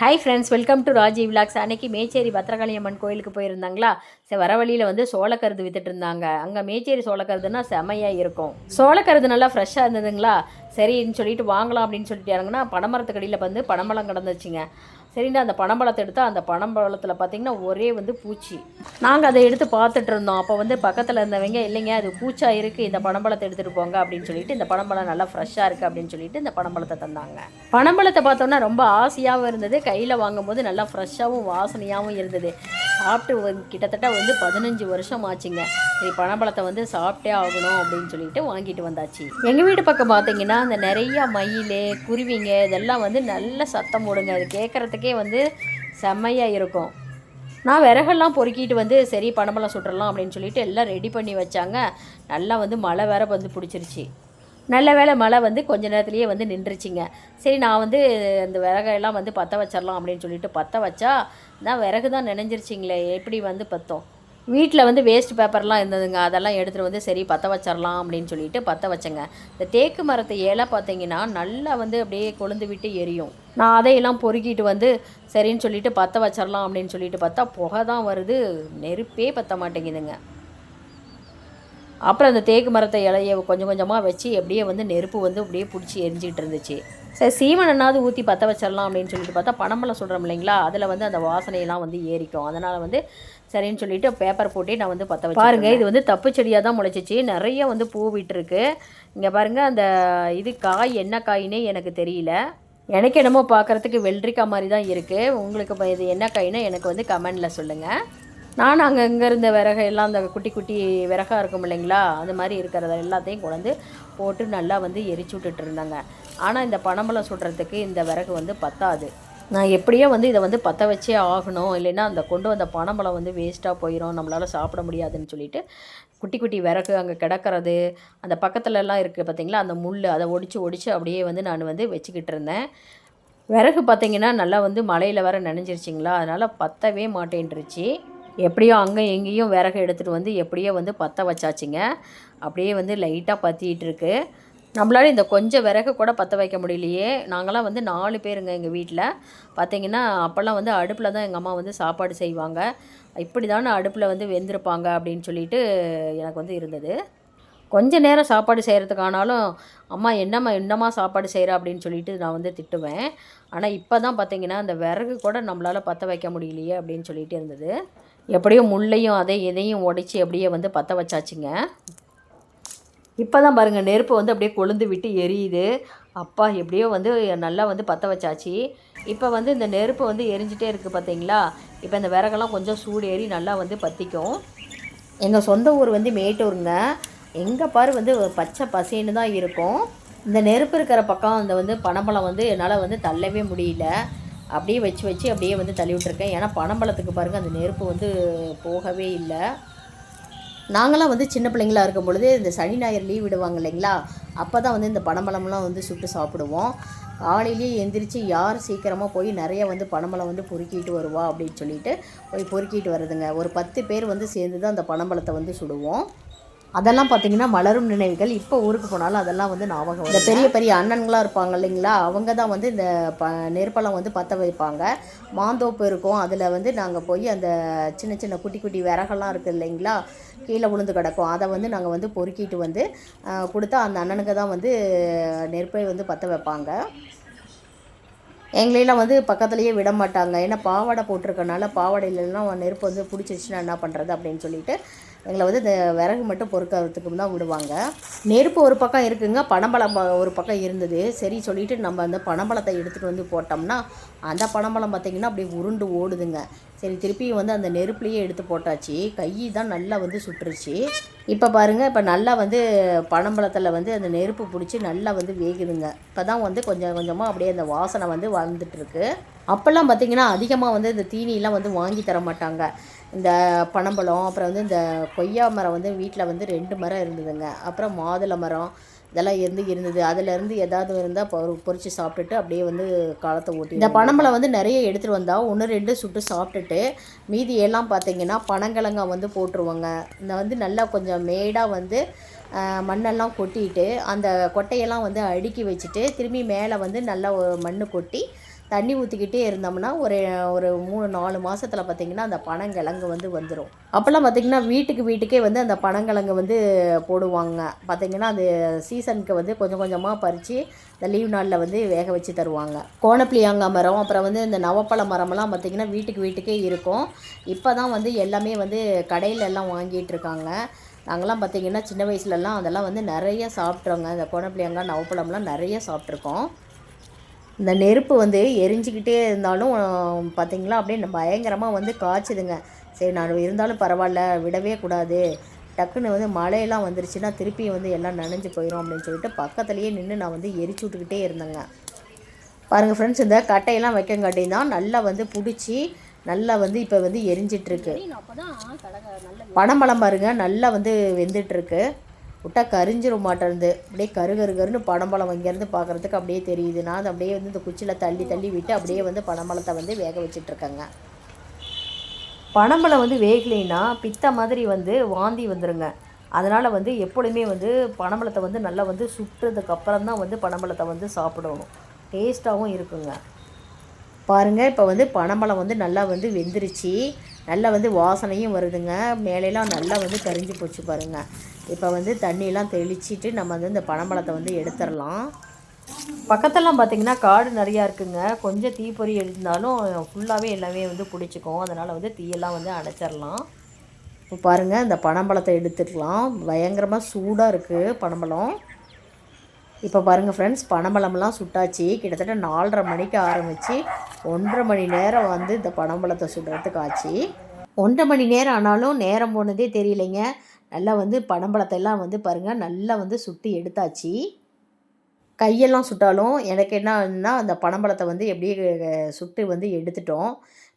Hi friends welcome to Raji vlogs அன்னைக்கு மேச்சேரி பத்திரகாளி அம்மன் கோயிலுக்கு போயிருந்தாங்களா? சரி வர வழியில் வந்து சோளக்கருது வித்துட்டு இருந்தாங்க அங்கே மேச்சேரி சோளக்கருதுன்னா செமையாக இருக்கும். சோளக்கருது நல்லா ஃப்ரெஷ்ஷாக இருந்ததுங்களா? சரின்னு சொல்லிட்டு வாங்கலாம் அப்படின்னு சொல்லிட்டு இறங்குனா பனைமரத்துக்கடியில் வந்து பனம்பழம் கிடந்துச்சுங்க. சரின்னு அந்த பனம்பழத்தை எடுத்தால் அந்த பனம்பழத்தில் பார்த்தீங்கன்னா ஒரே வந்து பூச்சி. நாங்கள் அதை எடுத்து பார்த்துட்டு இருந்தோம். அப்போ வந்து பக்கத்தில் இருந்தவங்க இல்லைங்க அது பூச்சா இருக்குது இந்த பனம்பழத்தை எடுத்துகிட்டு போங்க அப்படின்னு சொல்லிட்டு இந்த பனம்பழம் நல்லா ஃப்ரெஷ்ஷாக இருக்குது அப்படின்னு சொல்லிட்டு இந்த பனம்பழத்தை தந்தாங்க. பனம்பழத்தை பார்த்தோன்னா ரொம்ப ஆசையாகவும் இருந்தது. கையில் வாங்கும்போது நல்லா ஃப்ரெஷ்ஷாகவும் வாசனையாகவும் இருந்தது. சாப்பிட்டு கிட்டத்தட்ட வந்து பதினஞ்சு வருஷம் ஆச்சுங்க சரி பனம்பழத்தை வந்து சாப்பிட்டே ஆகணும் அப்படின்னு சொல்லிட்டு வாங்கிட்டு வந்தாச்சு. எங்கள் வீட்டு பக்கம் பார்த்தீங்கன்னா அந்த நிறையா மயில் குருவிங்க இதெல்லாம் வந்து நல்ல சத்தம் போடுங்க. அது கேட்குறதுக்கே வந்து செம்மையாக இருக்கும். நான் விறகெல்லாம் பொறுக்கிட்டு வந்து சரி பனம்பழம் சுட்டுறலாம் அப்படின்னு சொல்லிட்டு எல்லாம் ரெடி பண்ணி வச்சாங்க. நல்லா வந்து மழை வேற வந்து பிடிச்சிருச்சு. நல்ல வேளை மழை வந்து கொஞ்ச நேரத்துலேயே வந்து நின்றுச்சிங்க. சரி நான் வந்து இந்த விறகையெல்லாம் வந்து பற்ற வச்சிடலாம் அப்படின்னு சொல்லிட்டு பற்ற வச்சா நான் விறகு தான் நினைஞ்சிருச்சிங்களே எப்படி வந்து பற்றோம் வீட்டில் வந்து வேஸ்ட் பேப்பர்லாம் இருந்ததுங்க. அதெல்லாம் எடுத்துகிட்டு வந்து சரி பற்ற வச்சிடலாம் அப்படின்னு சொல்லிட்டு பற்ற வச்சேங்க. இந்த தேக்கு மரத்தை இலை பார்த்தீங்கன்னா நல்லா வந்து அப்படியே கொழுந்து விட்டு எரியும். நான் அதையெல்லாம் பொறுக்கிட்டு வந்து சரின்னு சொல்லிட்டு பற்ற வச்சிடலாம் அப்படின்னு சொல்லிட்டு பார்த்தா புகை தான் வருது. நெருப்பே பற்ற மாட்டேங்குதுங்க. அப்புறம் அந்த தேக்கு மரத்தை இலைய கொஞ்சம் கொஞ்சமாக வச்சு அப்படியே வந்து நெருப்பு வந்து அப்படியே பிடிச்சி எரிஞ்சிக்கிட்டு இருந்துச்சு. சரி சீமனனாவது ஊற்றி பற்ற வச்சிடலாம் அப்படின்னு சொல்லிட்டு பார்த்தா பனம்பழம் சொல்கிறோம் இல்லைங்களா? அதில் வந்து அந்த வாசனையெல்லாம் வந்து ஏறிக்கும். அதனால் வந்து சரின்னு சொல்லிட்டு பேப்பர் போட்டு நான் வந்து பற்ற வச்சு பாருங்கள் இது வந்து தப்பு செடியாக தான் முளைச்சிச்சு. நிறைய வந்து பூ விட்டுருக்கு. இங்கே பாருங்கள் அந்த இது காய் என்ன காயினே எனக்கு தெரியல. எனக்கு என்னமோ பார்க்குறதுக்கு வெள்ளரிக்காய் மாதிரி தான் இருக்குது உங்களுக்கு இது என்ன காயினா எனக்கு வந்து கமெண்டில் சொல்லுங்கள் நான் அங்கே இங்கே இருந்த விறகு எல்லாம் அந்த குட்டி குட்டி விறகா இருக்கும் இல்லைங்களா? அது மாதிரி இருக்கிறத எல்லாத்தையும் கொண்டு போட்டு நல்லா வந்து எரிச்சு விட்டுட்டு இருந்தாங்க. ஆனால் இந்த பனம்பழம் சுடுறதுக்கு இந்த விறகு வந்து பத்தாது. நான் எப்படியோ வந்து இதை வந்து பற்ற வச்சே ஆகணும். இல்லைன்னா அந்த கொண்டு வந்த பனம்பழம் வந்து வேஸ்ட்டாக போயிடும் நம்மளால் சாப்பிட முடியாதுன்னு சொல்லிட்டு குட்டி குட்டி விறகு அங்கே கிடக்கிறது அந்த பக்கத்துலலாம் இருக்குது பார்த்திங்களா அந்த முள் அதை ஒடிச்சு ஒடிச்சு அப்படியே வந்து நான் வந்து வச்சுக்கிட்டு இருந்தேன். விறகு பார்த்தீங்கன்னா நல்லா வந்து மழையில் வேற நினைஞ்சிருச்சிங்களா? அதனால் பற்றவே மாட்டேன்ருச்சு எப்படியோ அங்கே எங்கேயும் விறகு எடுத்துகிட்டு வந்து எப்படியோ வந்து பற்ற வச்சாச்சுங்க. அப்படியே வந்து லைட்டாக பற்றிட்டு இருக்கு. நம்மளால இந்த கொஞ்சம் விறகு கூட பற்ற வைக்க முடியலையே. நாங்களாம் வந்து நாலு பேருங்க எங்கள் வீட்டில் பார்த்தீங்கன்னா அப்போல்லாம் வந்து அடுப்பில் தான் எங்கள் அம்மா வந்து சாப்பாடு செய்வாங்க. இப்படி தானே அடுப்பில் வந்து வெந்திருப்பாங்க அப்படின்னு சொல்லிட்டு எனக்கு வந்து இருந்தது. கொஞ்ச நேரம் சாப்பாடு செய்கிறதுக்கானாலும் அம்மா என்னம்மா என்னம்மா சாப்பாடு செய்கிற அப்படின்னு சொல்லிட்டு நான் வந்து திட்டுவேன். ஆனால் இப்போ தான் பார்த்தீங்கன்னா அந்த விறகு கூட நம்மளால் பற்ற வைக்க முடியலையே அப்படின்னு சொல்லிட்டு இருந்தது. எப்படியோ முள்ளையும் அதை இதையும் உடைச்சி அப்படியே வந்து பற்ற வச்சாச்சுங்க. இப்போ தான் பாருங்கள் நெருப்பு வந்து அப்படியே கொழுந்து விட்டு எரியுது. அப்பா எப்படியோ வந்து நல்லா வந்து பற்ற வச்சாச்சு. இப்போ வந்து இந்த நெருப்பு வந்து எரிஞ்சிட்டே இருக்குது பார்த்தீங்களா இப்போ இந்த விறகெல்லாம் கொஞ்சம் சூடு ஏறி நல்லா வந்து பற்றிக்கும் எங்கள் சொந்த ஊர் வந்து மேட்டூருங்க. எங்கே பாரு வந்து பச்சை பசேன்னு தான் இருக்கும். இந்த நெருப்பு இருக்கிற பக்கம் அந்த வந்து பனம்பழம் வந்து என்னால் வந்து தள்ளவே முடியல. அப்படியே வச்சு வச்சு அப்படியே வந்து தள்ளி விட்டுருக்கேன் ஏன்னா பனம்பழத்துக்கு பாருங்கள் அந்த நெருப்பு வந்து போகவே இல்லை. நாங்களாம் வந்து சின்ன பிள்ளைங்களா இருக்கும் பொழுது இந்த சனி ஞாயிறு லீவ் விடுவாங்க இல்லைங்களா? அப்போ தான் வந்து இந்த பனம்பழம்லாம் வந்து சுட்டு சாப்பிடுவோம். காலையிலேயே எந்திரிச்சு யார் சீக்கிரமாக போய் நிறைய வந்து பனம்பழம் வந்து பொறுக்கிட்டு வருவா அப்படின்னு சொல்லிட்டு போய் பொறுக்கிட்டு வருதுங்க ஒரு பத்து பேர் வந்து சேர்ந்து தான் அந்த பனம்பழத்தை வந்து சுடுவோம். அதெல்லாம் பார்த்தீங்கன்னா மலரும் நினைவுகள். இப்போ ஊருக்கு போனாலும் அதெல்லாம் வந்து ஞாபகம் இந்த பெரிய பெரிய அண்ணன்களாக இருப்பாங்க இல்லைங்களா? அவங்க தான் வந்து இந்த ப நெருப்பெல்லாம் வந்து பற்ற வைப்பாங்க. மாந்தோப்பு இருக்கும். அதில் வந்து நாங்கள் போய் அந்த சின்ன சின்ன குட்டி குட்டி விறகெல்லாம் இருக்குது இல்லைங்களா? கீழே விழுந்து கிடக்கும். அதை வந்து நாங்கள் வந்து பொறுக்கிட்டு வந்து கொடுத்தா அந்த அண்ணனுக்கு தான் வந்து நெருப்பை வந்து பற்ற வைப்பாங்க. எங்களையெல்லாம் வந்து பக்கத்துலேயே விட மாட்டாங்க. ஏன்னா பாவாடை போட்டிருக்கனால பாவாடையிலலாம் நெருப்பு வந்து பிடிச்சிருச்சுன்னா என்ன பண்ணுறது அப்படின்னு சொல்லிட்டு எங்களை வந்து இந்த விறகு மட்டும் பொறுக்கிறதுக்கு தான் விடுவாங்க. நெருப்பு ஒரு பக்கம் இருக்குங்க பனம்பழம் ஒரு பக்கம் இருந்தது. சரி சொல்லிவிட்டு நம்ம அந்த பனம்பழத்தை எடுத்துகிட்டு வந்து போட்டோம்னா அந்த பனம்பழம் பார்த்திங்கன்னா அப்படியே உருண்டு ஓடுதுங்க. சரி திருப்பியும் வந்து அந்த நெருப்புலேயே எடுத்து போட்டாச்சு. கை தான் நல்லா வந்து சுட்டுருச்சு இப்போ பாருங்கள் இப்போ நல்லா வந்து பனம்பழத்தில் வந்து அந்த நெருப்பு பிடிச்சி நல்லா வந்து வேகுதுங்க. இப்போ தான் வந்து கொஞ்சம் கொஞ்சமாக அப்படியே அந்த வாசனை வந்து வளர்ந்துட்டுருக்கு. அப்போல்லாம் பார்த்திங்கன்னா அதிகமாக வந்து இந்த தீனியெல்லாம் வந்து வாங்கி தர மாட்டாங்க. இந்த பனம்பழம் அப்புறம் வந்து இந்த கொய்யா மரம் வந்து வீட்டில் வந்து ரெண்டு மரம் இருந்ததுங்க. அப்புறம் மாதுளை மரம் இதெல்லாம் இருந்து இருந்தது. அதுலேருந்து ஏதாவது இருந்தால் பொ பொறிச்சு சாப்பிட்டுட்டு அப்படியே வந்து காலத்தை ஓட்டி இந்த பனம்பழம் வந்து நிறைய எடுத்துகிட்டு வந்தால் ஒன்று ரெண்டு சுட்டு சாப்பிட்டுட்டு மீதி எல்லாம் பார்த்தீங்கன்னா பனங்கிழங்கா வந்து போட்டுருவாங்க. இந்த வந்து நல்லா கொஞ்சம் மேடாக வந்து மண்ணெல்லாம் கொட்டிட்டு அந்த கொட்டையெல்லாம் வந்து அடுக்கி வச்சுட்டு திரும்பி மேலே வந்து நல்லா மண் கொட்டி தண்ணி ஊற்றிக்கிட்டே இருந்தோம்னா ஒரு ஒரு மூணு நாலு மாதத்தில் பார்த்திங்கன்னா அந்த பனங்கிழங்கு வந்து வந்துடும் அப்போல்லாம் பார்த்திங்கன்னா வீட்டுக்கு வீட்டுக்கே வந்து அந்த பனங்கிழங்கு வந்து போடுவாங்க. பார்த்திங்கன்னா அது சீசனுக்கு வந்து கொஞ்சம் கொஞ்சமாக பறித்து இந்த லீவ் நாளில் வந்து வேக வச்சு தருவாங்க. கோணப்பிளியாங்காய் மரம் அப்புறம் வந்து இந்த நவப்பழ மரமெல்லாம் பார்த்திங்கன்னா வீட்டுக்கு வீட்டுக்கே இருக்கும். இப்போ தான் வந்து எல்லாமே வந்து கடையில் எல்லாம் வாங்கிட்டு இருக்காங்க. நாங்கள்லாம் பார்த்திங்கன்னா சின்ன வயசுலலாம் அதெல்லாம் வந்து நிறைய சாப்பிட்றோங்க இந்த கோணப்பிளியாங்காய் நவப்பழம்லாம் நிறைய சாப்பிட்ருக்கோம் இந்த நெருப்பு வந்து எரிஞ்சிக்கிட்டே இருந்தாலும் பார்த்திங்களா அப்படியே பயங்கரமாக வந்து காய்ச்சுதுங்க. சரி நான் இருந்தாலும் பரவாயில்ல விடவே கூடாது. டக்குன்னு வந்து மழையெல்லாம் வந்துருச்சுன்னா திருப்பி வந்து எல்லாம் நனைஞ்சு போயிடும் அப்படின்னு சொல்லிட்டு பக்கத்துலேயே நின்று நான் வந்து எரிச்சு விட்டுக்கிட்டே இருந்தேங்க. பாருங்கள் ஃப்ரெண்ட்ஸ் இந்த கட்டையெல்லாம் வைக்கங்காட்டி தான் நல்லா வந்து பிடிச்சி நல்லா வந்து இப்போ வந்து எரிஞ்சிட்ருக்கு பனம்பழம் பாருங்க நல்லா வந்து வெந்துட்டுருக்கு விட்டா கரிஞ்சிரும் மாட்டேருந்து அப்படியே கரு கரு கருன்னு பனம்பழம் இங்கேருந்து பார்க்குறதுக்கு அப்படியே தெரியுது. நான் அதை அப்படியே வந்து இந்த குச்சியில் தள்ளி தள்ளி விட்டு அப்படியே வந்து பனம்பழத்தை வந்து வேக வச்சிட்ருக்கேங்க. பனம்பழம் வந்து வேகலைன்னா பித்த மாதிரி வந்து வாந்தி வந்துருங்க. அதனால் வந்து எப்பொழுதுமே வந்து பனம்பழத்தை வந்து நல்லா வந்து சுட்டுறதுக்கப்புறம் தான் வந்து பனம்பழத்தை வந்து சாப்பிடணும். டேஸ்ட்டாகவும் இருக்குங்க. பாருங்கள் இப்போ வந்து பனம்பழம் வந்து நல்லா வந்து வெந்துருச்சு. நல்லா வந்து வாசனையும் வருதுங்க. மேலெலாம் நல்லா வந்து கரிஞ்சு போச்சு பாருங்கள் இப்போ வந்து தண்ணியெல்லாம் தெளிச்சிட்டு நம்ம வந்து இந்த பனம்பழத்தை வந்து எடுத்துடலாம் பக்கத்தெல்லாம் பார்த்திங்கன்னா காடு நிறையா இருக்குங்க. கொஞ்சம் தீப்பொறி இருந்தாலும் ஃபுல்லாகவே எல்லாமே வந்து பிடிச்சிக்கும். அதனால் வந்து தீயெல்லாம் வந்து அணைச்சிடலாம் இப்போ பாருங்கள் இந்த பனம்பழத்தை எடுத்துக்கலாம் பயங்கரமாக சூடாக இருக்குது பனம்பழம். இப்போ பாருங்கள் ஃப்ரெண்ட்ஸ் பனம்பழம்லாம் சுட்டாச்சு. கிட்டத்தட்ட நாலரை மணிக்கு ஆரம்பித்து ஒன்றரை மணி நேரம் வந்து இந்த பனம்பழத்தை சுடுறதுக்கு ஆச்சு. ஒன்றரை மணி நேரம் ஆனாலும் நேரம் போனதே தெரியலைங்க. நல்லா வந்து பனம்பழத்தை எல்லாம் வந்து பாருங்கள் நல்லா வந்து சுட்டு எடுத்தாச்சு. கையெல்லாம் சுட்டாலும் எனக்கு என்னன்னா அந்த பனம்பழத்தை வந்து எப்படியே சுட்டு வந்து எடுத்துட்டோம்.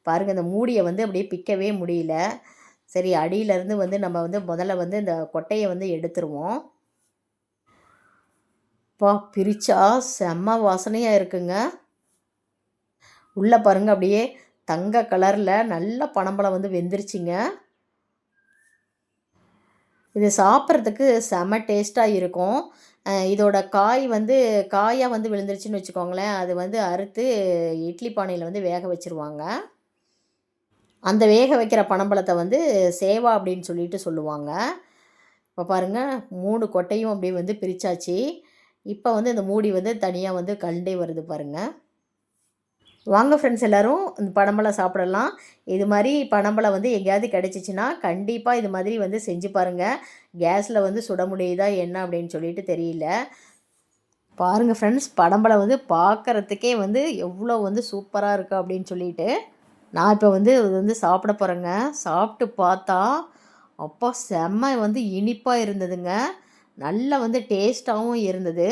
பாருங்கள் இந்த மூடியை வந்து அப்படியே பிக்கவே முடியல. சரி அடியிலேருந்து வந்து நம்ம வந்து முதல்ல வந்து இந்த கொட்டையை வந்து எடுத்துருவோம். அப்பா பிரிச்சா செம்ம வாசனையாக இருக்குங்க. உள்ளே பாருங்க அப்படியே தங்க கலரில் நல்ல பனம்பழம் வந்து வெந்துருச்சுங்க. இது சாப்பிட்றதுக்கு செம டேஸ்ட்டாக இருக்கும். இதோட காய் வந்து காயாக வந்து விழுந்துருச்சுன்னு வச்சுக்கோங்களேன். அது வந்து அறுத்து இட்லி பானையில் வந்து வேக வச்சுருவாங்க. அந்த வேக வைக்கிற பனம்பழத்தை வந்து சேவா அப்படின்னு சொல்லிட்டு சொல்லுவாங்க. இப்போ பாருங்கள் மூணு கொட்டையும் அப்படியே வந்து பிரித்தாச்சு இப்போ வந்து இந்த மூடி வந்து தனியாக வந்து கண்டே வருது பாருங்கள் வாங்க ஃப்ரெண்ட்ஸ் எல்லோரும் இந்த பனம்பழம் சாப்பிடலாம். இது மாதிரி பனம்பழம் வந்து எங்கேயாவது கிடச்சிச்சின்னா கண்டிப்பாக இது மாதிரி வந்து செஞ்சு பாருங்கள் கேஸில் வந்து சுட முடியுதா என்ன அப்படின்னு சொல்லிட்டு தெரியல. பாருங்கள் ஃப்ரெண்ட்ஸ் பனம்பழம் வந்து பார்க்குறதுக்கே வந்து எவ்வளோ வந்து சூப்பராக இருக்குது அப்படின்னு சொல்லிட்டு நான் இப்போ வந்து இது வந்து சாப்பிட போகிறேங்க சாப்பிட்டு பார்த்தா அப்பா செம்ம வந்து இனிப்பாக இருந்ததுங்க. நல்லா வந்து டேஸ்ட்டாகவும் இருந்தது.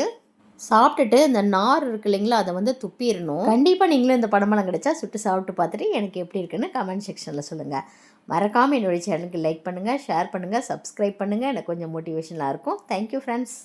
சாப்பிட்டுட்டு இந்த நார் இருக்கு இல்லைங்களா அதை வந்து துப்பிடணும் கண்டிப்பாக நீங்களும் இந்த படமெல்லாம் கிடச்சா சுட்டு சாப்பிட்டு பார்த்துட்டு எனக்கு எப்படி இருக்குன்னு கமெண்ட் செக்ஷனில் சொல்லுங்கள் மறக்காமல் என்னுடைய சேனலுக்கு லைக் பண்ணுங்கள் ஷேர் பண்ணுங்கள் சப்ஸ்கிரைப் பண்ணுங்கள் எனக்கு கொஞ்சம் மோட்டிவேஷனாக இருக்கும். Thank you friends